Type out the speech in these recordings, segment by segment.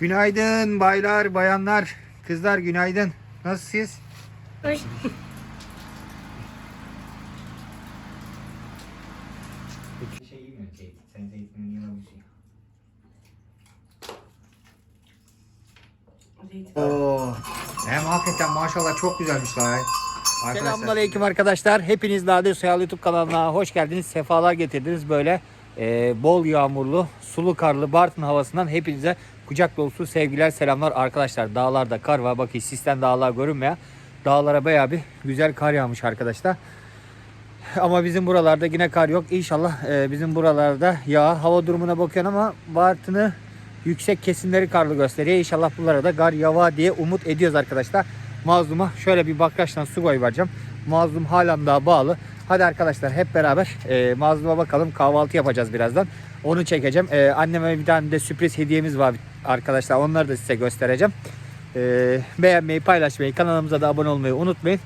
Günaydın baylar, bayanlar, kızlar günaydın. Nasılsınız? Hoş. Şey zeytinin yememiyorsun. Oo. Hem hakikaten maşallah çok güzelmişler. Selamünaleyküm arkadaşlar. Hepiniz Nadir Soyal YouTube kanalına hoş geldiniz. Sefalar getirdiniz böyle e, bol yağmurlu, sulu karlı Bartın havasından hepinize kucak dolusu sevgiler, selamlar arkadaşlar. Dağlarda kar var. Bakın sistem dağlar görünmüyor. Dağlara bayağı bir güzel kar yağmış arkadaşlar. Ama bizim buralarda yine kar yok. İnşallah e, bizim buralarda yağ hava durumuna bakıyorum ama Bartın'ı yüksek kesimleri karlı gösteriyor. İnşallah bunlara da kar yava diye umut ediyoruz arkadaşlar. Mazlum'a şöyle bir bakraçtan su koy. Mazlum halen daha bağlı. Hadi arkadaşlar hep beraber e, Mazlum'a bakalım. Kahvaltı yapacağız birazdan. Onu çekeceğim. E, anneme bir tane de sürpriz hediyemiz var arkadaşlar. Onları da size göstereceğim. E, beğenmeyi, paylaşmayı, kanalımıza da abone olmayı unutmayın.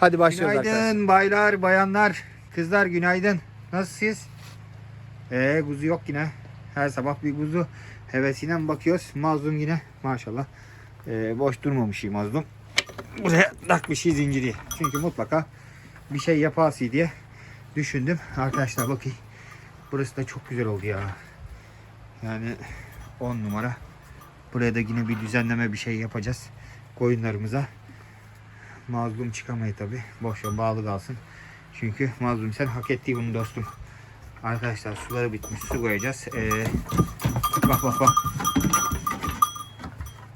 Hadi başlıyoruz Günaydın arkadaşlar. baylar, bayanlar, kızlar günaydın. Nasılsınız? Ee, kuzu yok yine. Her sabah bir kuzu hevesiyle mi bakıyoruz. Mazlum yine maşallah. Ee, boş durmamış iyi mazlum. Buraya takmış zinciri. Çünkü mutlaka bir şey yapası diye düşündüm. Arkadaşlar bakayım. Burası da çok güzel oldu ya. Yani 10 numara. Buraya da yine bir düzenleme bir şey yapacağız. Koyunlarımıza. Mazlum çıkamayı tabi. Boş ver bağlı kalsın. Çünkü mazlum sen hak ettiği bunu dostum. Arkadaşlar suları bitmiş. Su koyacağız. Ee, bak bak bak.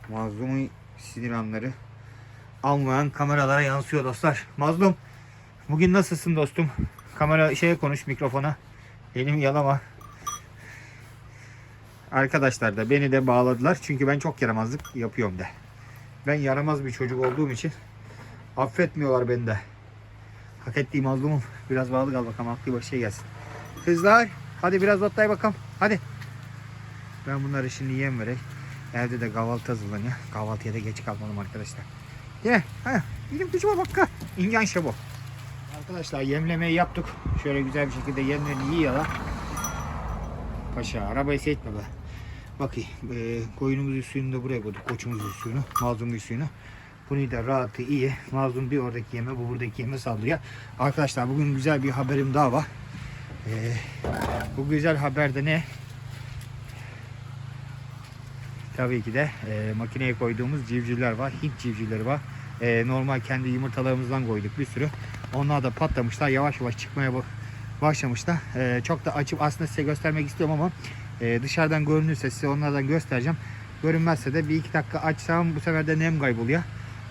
Mazlumun sinir anları almayan kameralara yansıyor dostlar. Mazlum bugün nasılsın dostum? Kamera şeye konuş mikrofona. Elimi yalama. Arkadaşlar da beni de bağladılar. Çünkü ben çok yaramazlık yapıyorum de. Ben yaramaz bir çocuk olduğum için Affetmiyorlar beni de. Hak ettiğim mazlumum. Biraz bağlı kal bakalım. Aklı başa gelsin. Kızlar hadi biraz otlay bakalım. Hadi. Ben bunları şimdi yem vereyim. Evde de kahvaltı hazırlanıyor. Kahvaltıya da geç kalmalım arkadaşlar. Ye. Ha, benim kuşuma bak. İngan şabo. Arkadaşlar yemlemeyi yaptık. Şöyle güzel bir şekilde yemlerini yiyorlar. Paşa arabayı seyretme be. Bakayım. E, koyunumuzun suyunu da buraya koyduk. Koçumuzun suyunu. Mazlumun suyunu. Bunu da rahatı iyi. Mazlum bir oradaki yeme, bu buradaki yeme sallıyor. Arkadaşlar bugün güzel bir haberim daha var. Ee, bu güzel haberde ne? Tabii ki de e, makineye koyduğumuz civcivler var. Hint civcivleri var. E, normal kendi yumurtalarımızdan koyduk bir sürü. Onlar da patlamışlar. Yavaş yavaş çıkmaya başlamışlar. E, çok da açıp aslında size göstermek istiyorum ama e, dışarıdan görünürse size onlardan göstereceğim. Görünmezse de bir iki dakika açsam bu sefer de nem kayboluyor.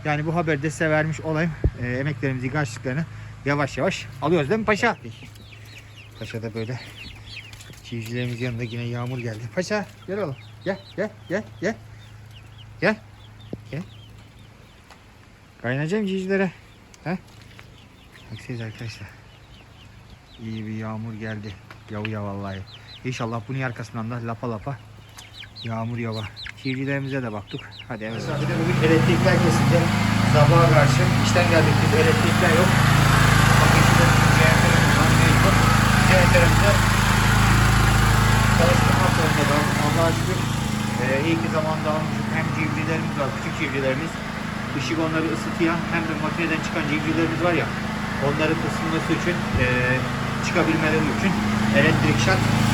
Yani bu haberi de size vermiş olayım. E, emeklerimizi, karşılıklarını yavaş yavaş alıyoruz değil mi Paşa? Paşa da böyle çiftçilerimizin yanında yine yağmur geldi. Paşa gel oğlum. Gel gel gel gel. Gel. Gel. Kaynayacağım civcivlere. He? Baksanıza arkadaşlar. İyi bir yağmur geldi. Yavuya vallahi. İnşallah bunun arkasından da lapa lapa yağmur yava. Çiftçilerimize de baktık. Hadi evet. Bir de bugün elektrikler kesildi. Sabaha karşı işten geldik biz elektrikler yok. Bakın şurada var. mevcut. Jeneratörümüzü çalıştırmak zorunda kaldık. Allah'a şükür e, iyi ki zamanda almışız. Hem civcivlerimiz var, küçük civcivlerimiz. Işık onları ısıtıyor. Hem de makineden çıkan civcivlerimiz var ya. Onların ısınması için, e, çıkabilmeleri için elektrik şart.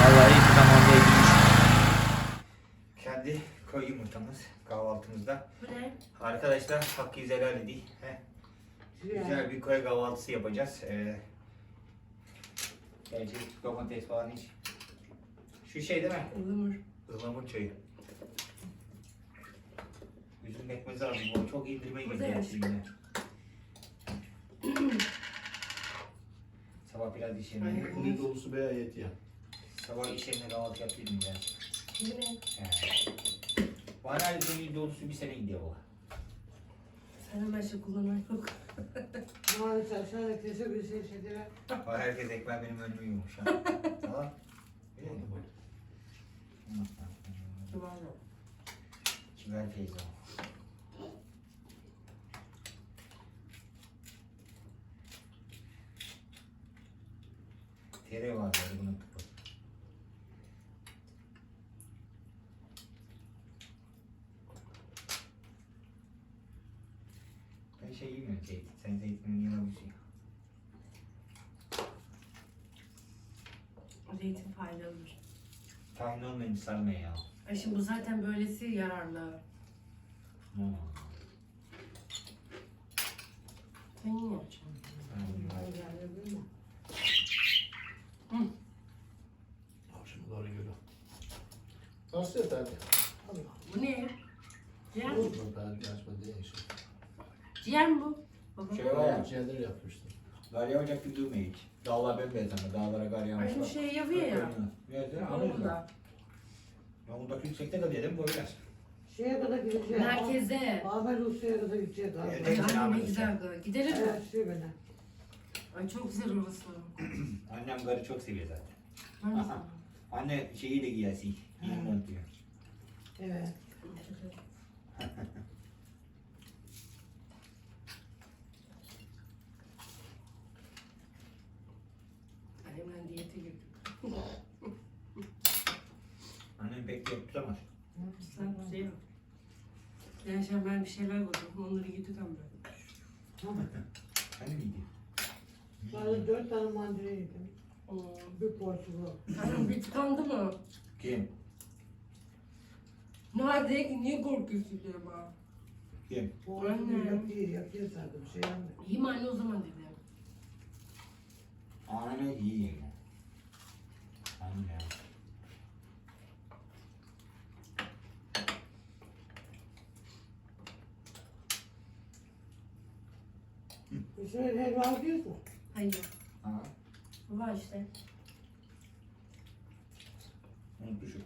Vallahi iyi zamanda edilmiş. Kendi köy yumurtamız kahvaltımızda. Bu ne? Arkadaşlar hakkı helal edin. Heh. Güzel bir köy kahvaltısı yapacağız. Ee, gerçi domates falan hiç. Şu şey değil mi? Ilamur. Ihlamur çayı. Üzüm pekmezi aldım. O çok. Buradaymış. şimdi. Sabah biraz iş yerine, Aynen. Kuli dolusu bir ayet ya. Sabah iş yerine kahvaltı yapıyordum ya. Bu ne? He. Bana bir sene gidiyor bu. Sana başka kullanan yok. Maalesef şöyle kese bir şey şeylere Bak herkes ekmeği benim önüme yumuş ha. tamam. Öyle mi? Duvarla. Kibar teyze. Tereyağı var böyle bunun. şey yemiyor zeytin. Sen zeytinin yememiyorsun. Zeytin faydalıdır. Tahin olmayınca sarmaya ya. Ay şimdi bu zaten böylesi yararlı. Hmm. Sen yine yapacaksın. Akşama doğru geliyor. Nasıl yeter? Bu ne? Ciğer mi? Bu ben açma değil. Ciğer mi bu? Baba. Şey var ya. Ciğerleri yapmıştım. Yağacak gibi durmuyor hiç. Dağlar bembeyaz ama dağlara gar yağmış. Ay şimdi şey yapıyor ya. Evet, Onu da. Yolundaki yüksekte de dedim böyle. Şeye kadar gideceğiz. Merkeze. Babel Rusya'ya kadar gideceğiz abi. Evet. Ay ne güzel. kız. Gidelim mi? Evet, şey bana. Ay çok güzel orası. Annem garı çok seviyor zaten. Aha. Anne şeyi de giyersin. İyi mont diyor. Evet. Annemden diyete girdim. Annem pek de tutamaz. Sen bir şey yok. Şimdi ben bir şeyler koydum. Onları yedik ama. Hani miydi? Ben de dört tane mandalina yedim. Bir porsiyon. Annem bir tıkandı mı? Kim? Nerede ki? Niye korkuyorsun diye bana. Kim? Porsiyon yakıyor, yakıyor sandım. Şey yapmıyor. İyi mi anne o zaman dedi. Anne iyi yenge. Anne. İsmail helva alıyorsun. Hayır. Ha? Var işte. Unutmuşum.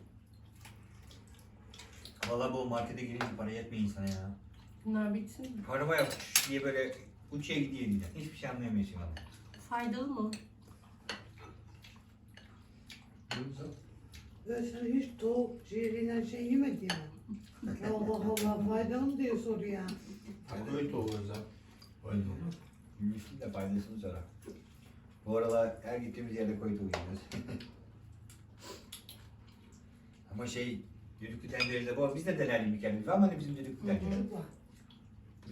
Valla bu markete girince para yetmiyor insana ya. Bunlar bitsin mi? Para var ya diye böyle uçuya gidiyor gidiyor. Hiçbir şey anlayamıyorsun valla. Faydalı mı? Ben sana hiç tavuk ciğeriyle şey yemedin ya. Allah Allah faydalı mı diye soruyor. Koy tavuğu özel. Koy tavuğu. Yemiştim de faydasını sonra. Bu aralar her gittiğimiz yerde koydu uyuyoruz. Ama şey düdüklü tencerede bu biz de deneyelim bir kere. Var mı hani bizim düdüklü tencere?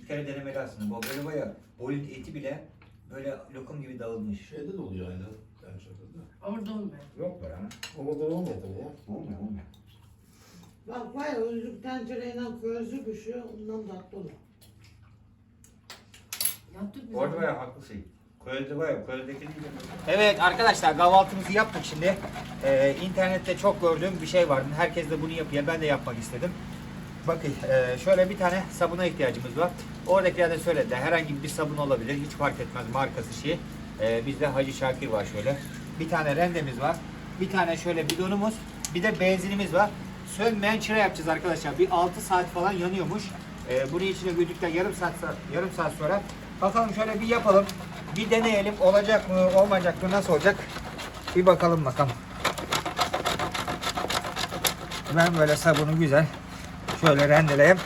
Bir kere denemeli aslında. Bu böyle baya bolin eti bile böyle lokum gibi dağılmış. Şeyde de oluyor aynı. Ben şakada. Orada olmuyor. Yok be ha. O kadar olmuyor tabii ya. Olmuyor olmuyor. Bak var ya özlük tencereyle közü pişiyor ondan tatlı olur. Yaptık biz. Orada baya haklısın. Koyalde baya koyaldeki değil Evet arkadaşlar kahvaltımızı yaptık şimdi. Ee, internette çok gördüğüm bir şey vardı. Herkes de bunu yapıyor. Ben de yapmak istedim. Bakın e, şöyle bir tane sabuna ihtiyacımız var. Oradakiler de söylediler. Herhangi bir sabun olabilir. Hiç fark etmez markası şey. Ee, bizde Hacı Şakir var şöyle. Bir tane rendemiz var. Bir tane şöyle bidonumuz. Bir de benzinimiz var. Sönmeyen çıra yapacağız arkadaşlar. Bir 6 saat falan yanıyormuş. Ee, bunu içine güldükten yarım saat yarım saat sonra bakalım şöyle bir yapalım. Bir deneyelim. Olacak mı, olmayacak mı, nasıl olacak? Bir bakalım bakalım. Ben böyle sabunu güzel şöyle rendeleyeyim.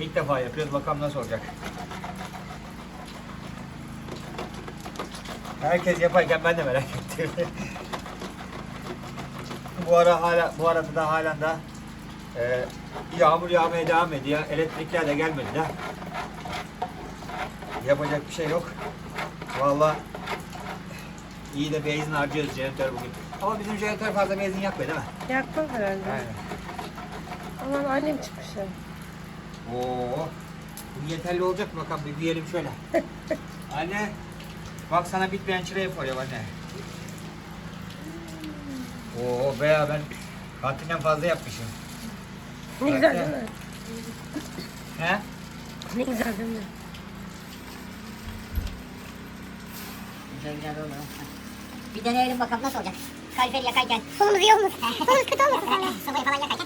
İlk defa yapıyoruz. Bakalım nasıl olacak. Herkes yaparken ben de merak ettim. bu ara hala bu arada da halen de e, yağmur yağmaya devam ediyor. Elektrikler de gelmedi de. Yapacak bir şey yok. Vallahi iyi de benzin harcıyoruz jeneratör bugün. Ama bizim jeneratör fazla benzin yakmıyor değil mi? Yakmaz herhalde. Aynen. Aman annem çıkmış ya. Oo. Bu yeterli olacak mı? Bakalım bir diyelim şöyle. anne. Bak sana bitmeyen çırayı koyuyorum anne. Oo be ben kantinden fazla yapmışım. Ne güzel değil mi? He? Ne güzel değil mi? Güzel güzel oldu. Bir deneyelim bakalım nasıl olacak. Kaliferi yakarken. Sonumuz iyi olmuş. Sonumuz kötü olmuş. Sobayı falan yakarken.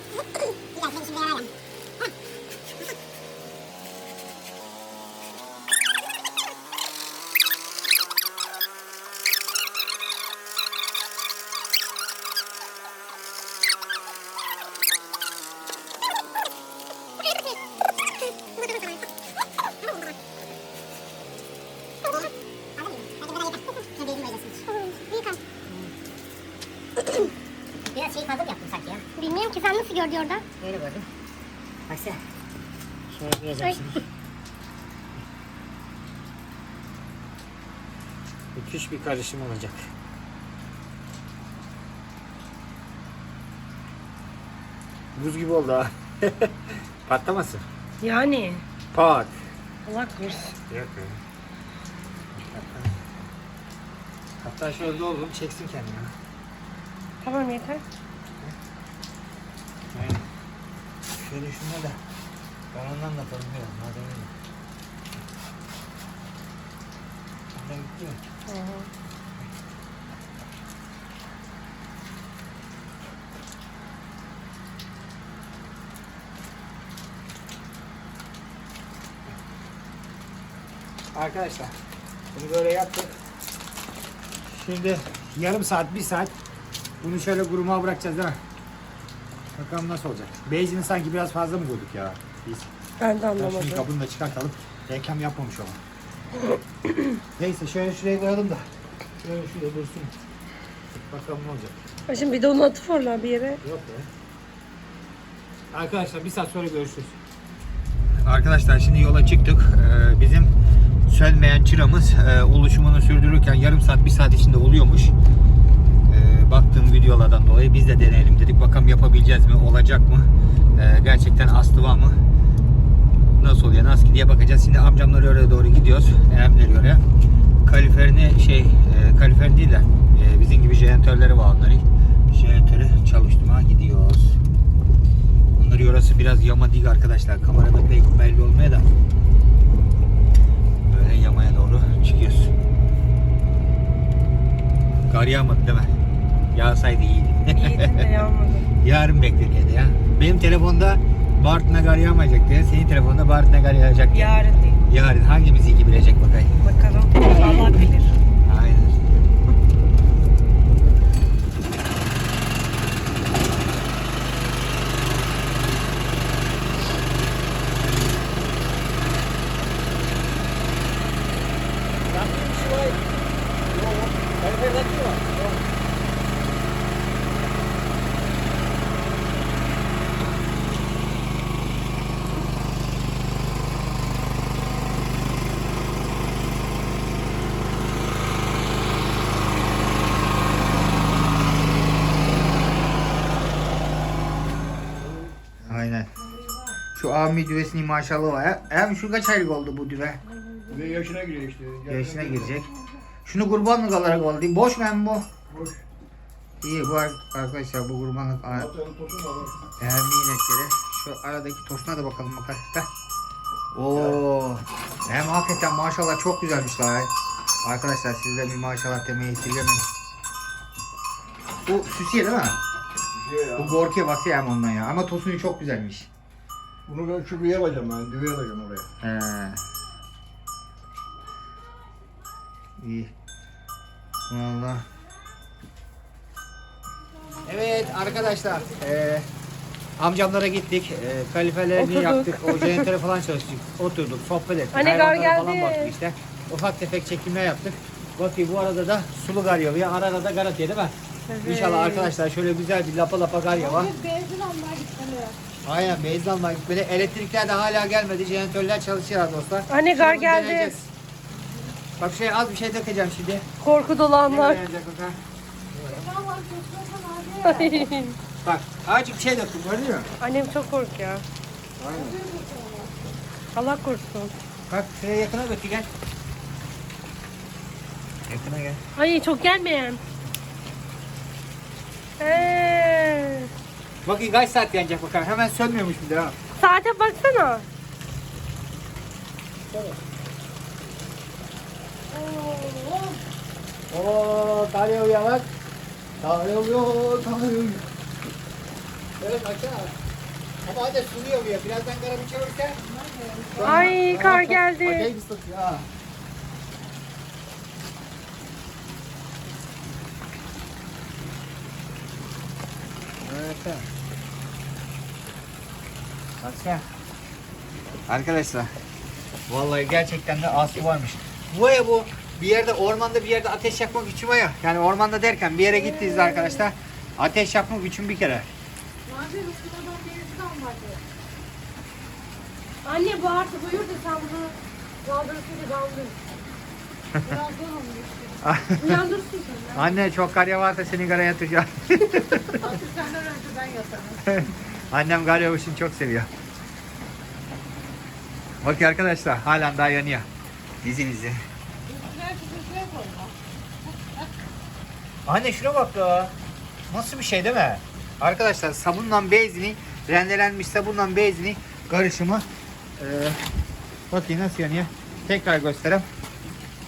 Müthiş bir karışım olacak. Buz gibi oldu ha. Patlamasın. Yani. Pat. Allah korusun. Yok ya. Hatta şöyle doldum çeksin kendini. Tamam yeter. Aynen. Şöyle şuna da. Ben ondan da biraz. Madem öyle. Ondan gitti mi? Arkadaşlar bunu böyle yaptık. Şimdi yarım saat, bir saat bunu şöyle kurumaya bırakacağız değil mi? Bakalım nasıl olacak. Benzini sanki biraz fazla mı koyduk ya? Biz. Ben de Ya Şimdi anlamadım. kabını da çıkartalım. Reklam yapmamış ama. Neyse şöyle şuraya koyalım da. Şöyle şuraya dursun. Bakalım ne olacak. Ha, Şimdi bir de onu atıp orla bir yere. Yok be. Arkadaşlar bir saat sonra görüşürüz. Arkadaşlar şimdi yola çıktık. Ee, bizim sönmeyen çıramız e, oluşumunu sürdürürken yarım saat bir saat içinde oluyormuş. Ee, baktığım videolardan dolayı biz de deneyelim dedik. Bakalım yapabileceğiz mi? Olacak mı? Ee, gerçekten aslı var mı? Nasıl oluyor? Nasıl ki diye bakacağız. Şimdi amcamlar oraya doğru gidiyoruz. Emleri oraya. Kaliferini şey, e, kalifer değil de e, bizim gibi jeneratörleri var onların. Jeneratörü çalıştırmaya gidiyoruz. Onları orası biraz yama değil arkadaşlar. Kamerada pek belli olmaya da. Böyle yamaya doğru çıkıyoruz. Kar yağmadı değil mi? Yağsaydı iyiydi. İyiydin de yağmadı. Yarın bekleniyordu ya. Benim telefonda Bartın'a kar yağmayacak diye. Senin telefonda Bartın'a kar yağacak diye. Yarın değil. Yarın hangimiz iyi bilecek bakayım. Bakalım. Allah bilir. Aynen. Aynen. Şu abi düvesinin maşallah var. Hem şu kaç aylık oldu bu düve? Ve yaşına giriyor işte. Yaşına girecek. Şunu kurbanlık olarak oldu. Boş mu hem bu? Boş. İyi bu ar- arkadaşlar bu kurbanlık. Eğer inekleri. Şu aradaki tosuna da bakalım bakalım. Oo. Hem hakikaten maşallah çok güzelmişler. Arkadaşlar sizden bir maşallah demeyi esirgemeyin. Bu süsiye değil mi? Şey ya. Bu Gorki'ye baksana hem ondan ya. Ama tosunu çok güzelmiş. Bunu ben şuraya alacağım ben. Düve alacağım oraya. He. İyi. Valla. Evet arkadaşlar. eee, amcamlara gittik. Eee kalifelerini Oturduk. yaktık. O jeneratörü falan çalıştık. Oturduk. Sohbet ettik. Anne, gar hayvanlara falan geldi. baktık işte. Ufak tefek çekimler yaptık. Bakayım bu arada da sulu gar yağıyor. Ara ara da gar atıyor değil mi? İnşallah arkadaşlar şöyle güzel bir lapa lapa gar yavar. Benzin almaya gitmiyor. Aynen benzin almaya gitmeli. Elektrikler de hala gelmedi. Jeneratörler çalışıyor dostlar. Anne, gar geldi. deneyeceğiz. Bak şey az bir şey dökeceğim şimdi. Korku dolu Ne anlar. yanacak bakalım. Bak azıcık bir şey döktüm gördün mü? Annem çok korkuyor. Aynen. Allah korusun. Bak şuraya yakına döktü gel. Yakına gel. Ay çok gelmeyen. Ee, Bakayım kaç saat yanacak bakalım. Hemen sönmüyormuş bir de ha. saate baksana. Oo kar yağıyor bak. Kar yağıyor, kar yağıyor. Evet aşağı. Ama hadi sulu yağıyor. Birazdan kara bir çevirse. Ay, kar geldi. Acayip ıslatıyor ha. Evet. Baksana. Arkadaşlar. Vallahi gerçekten de aslı varmış. Bu ya bu. Bir yerde ormanda bir yerde ateş yakmak için var ya. Yani ormanda derken bir yere gittiniz arkadaşlar. Ateş yakmak için bir kere. Anne bu artık uyur da sen bunu kaldırırsın da kaldır. Olur işte. Uyandırsın sen. Anne çok karya varsa seni karaya yatıracağım. Artık senden önce ben yatarım. Annem kar yağışını çok seviyor. Bak arkadaşlar halen daha yanıyor. Dizinizi. Anne şuna bak ya. Nasıl bir şey değil mi? Arkadaşlar sabunla benzini, rendelenmiş sabunla benzini karışımı. Ee, bakayım nasıl yanıyor. Tekrar göstereyim.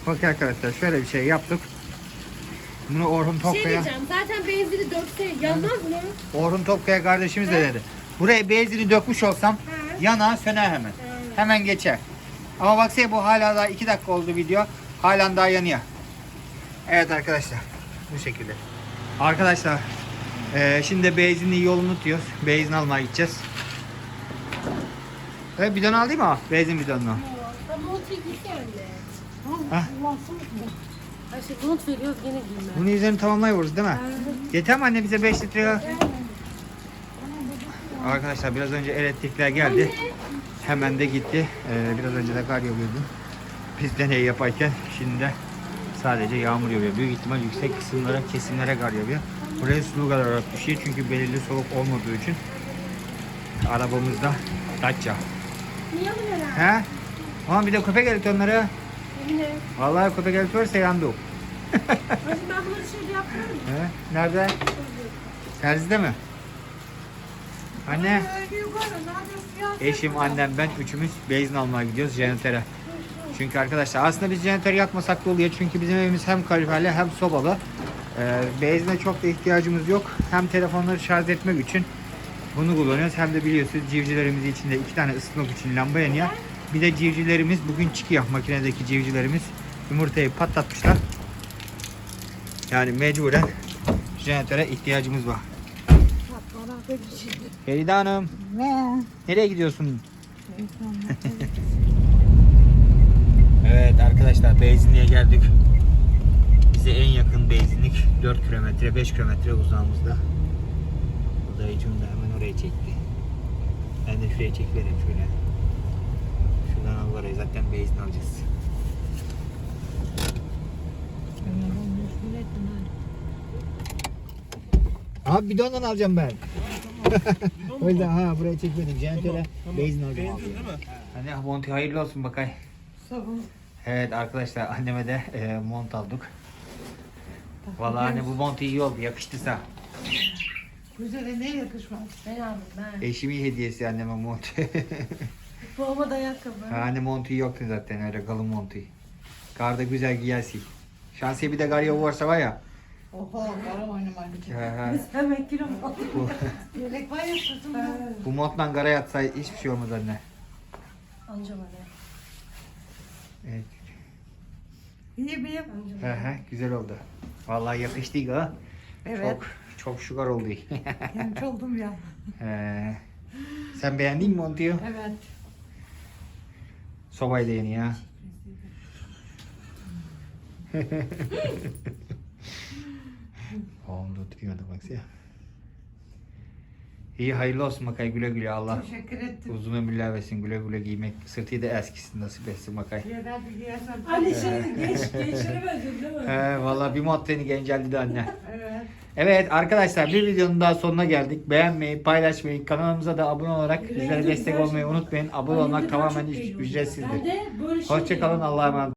Bak arkadaşlar şöyle bir şey yaptık. Bunu Orhun Şey Tokkaya, diyeceğim zaten benzini dökse yanmaz mı? Orhun Tokkaya kardeşimiz de dedi. Buraya benzini dökmüş olsam yana söner hemen. Hemen geçer. Ama baksana bu hala daha 2 dakika oldu video. Halen daha yanıyor. Evet arkadaşlar. Bu şekilde. Arkadaşlar eee, şimdi benzinli yolunu tutuyoruz. Benzin almaya gideceğiz. Evet bidon alayım mı? Benzin bidonunu. Ama o anne. Hah. Ay bulut veriyoruz gene giyme. Bunu üzerini tamamlayıyoruz değil mi? Yeter mi anne bize 5 litre? Arkadaşlar biraz önce elektrikler geldi. Hemen de gitti. Ee, biraz önce de kar yağıyordu. Biz deney yaparken şimdi de sadece yağmur yağıyor. Büyük ihtimal yüksek kısımlara, kesimlere kar yağıyor. Buraya sulu kadar olarak düşüyor çünkü belirli soğuk olmadığı için. Arabamızda Dacia. Niye alıyorlar? He? Ama bir de köpek geldi onlara. Yine. Vallahi köpek geldi yandı o. Ay ben bunları şöyle yapıyorum. He? Nerede? Terzide mi? Anne, eşim, annem, ben üçümüz benzin almaya gidiyoruz jeneratöre. Çünkü arkadaşlar aslında biz jeneratör yakmasak da oluyor. Çünkü bizim evimiz hem kaloriferli hem sobalı. Ee, benzine çok da ihtiyacımız yok. Hem telefonları şarj etmek için bunu kullanıyoruz. Hem de biliyorsunuz civcivlerimiz içinde iki tane ısıtmak için lamba yanıyor. Bir de civcivlerimiz bugün çıkıyor. Makinedeki civcivlerimiz yumurtayı patlatmışlar. Yani mecburen jeneratöre ihtiyacımız var. Feride Hanım. Ne? Nereye gidiyorsun? evet arkadaşlar benzinliğe geldik. Bize en yakın benzinlik 4 kilometre 5 kilometre uzağımızda. Bu dayıcım da hemen oraya çekti. Ben de şuraya çekivereyim şöyle. Al orayı zaten benzin alacağız. Abi bidondan alacağım ben. o yüzden ha buraya çekmedim. Jeneratöre benzin alacağım. Benzin değil mi? Hani monti hayırlı olsun bakay. Sabun. Evet arkadaşlar anneme de e, mont aldık. Vallahi anne bu mont iyi oldu yakıştıysa. Güzel ne yakışmaz. Ben aldım ben. Eşimin hediyesi anneme mont. Bu olmadı ayakkabı. ha, anne montu yoktu zaten öyle kalın montu. Karda güzel giyersin. Şansı bir de kar yolu varsa var ya. Hemen kilo mu aldın? bu, Yelek var ya sırtımda. bu montla kara yatsa hiçbir şey olmaz anne. Anca bana. Evet. İyi bir He he güzel oldu. Vallahi yakıştı ha. Evet. Çok çok şugar oldu. Genç oldum ya. He. Sen beğendin mi montuyu? Evet. Sobayı da yeni ya. Oğlum da oturuyor da baksana. İyi hayırlı olsun Makay güle güle Allah. Teşekkür ettim. Uzun ömürler versin güle güle giymek. Sırtıyı da eskisin nasip etsin Makay. Yerler bir giyersem. Anne şey genç, gençleri böldün değil mi? He valla bir mod beni genceldi de anne. Evet. Evet arkadaşlar bir videonun daha sonuna geldik. Beğenmeyi, paylaşmayı, kanalımıza da abone olarak bizlere destek olmayı unutmayın. Abone olmak tamamen ücretsizdir. Şey Hoşçakalın Allah'a emanet.